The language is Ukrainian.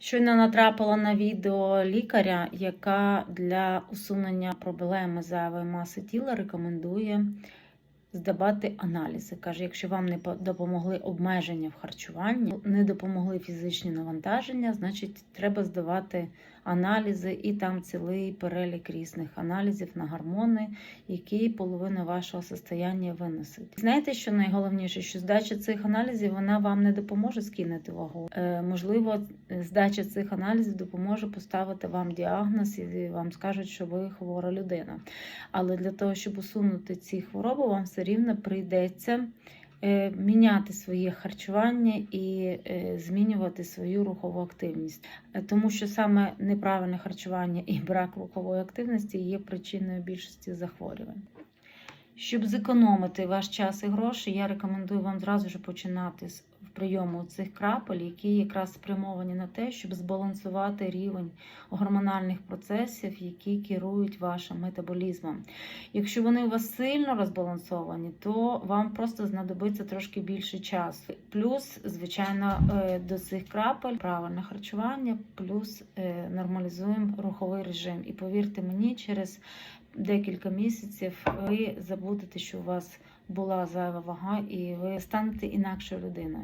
Щойно натрапила на відео лікаря, яка для усунення проблеми зайвої маси тіла рекомендує здавати аналізи. Каже, якщо вам не допомогли обмеження в харчуванні, не допомогли фізичні навантаження, значить треба здавати аналізи, і там цілий перелік різних аналізів на гормони, які половину вашого состояння винесуть. Знаєте, що найголовніше, що здача цих аналізів вона вам не допоможе скинути вагу. Е, можливо, здача цих аналізів допоможе поставити вам діагноз і вам скажуть, що ви хвора людина. Але для того, щоб усунути ці хвороби, вам все рівно прийдеться е, міняти своє харчування і е, змінювати свою рухову активність. Е, Тому що саме неправильне харчування і брак рухової активності є причиною більшості захворювань. Щоб зекономити ваш час і гроші, я рекомендую вам зразу ж починати з прийому цих крапель, які якраз спрямовані на те, щоб збалансувати рівень гормональних процесів, які керують вашим метаболізмом. Якщо вони у вас сильно розбалансовані, то вам просто знадобиться трошки більше часу. Плюс, звичайно, е, до цих крапель правильне харчування, плюс е, нормалізуємо руховий режим. І повірте мені, через декілька місяців ви забудете, що у вас була зайва вага, і ви станете інакшою людиною.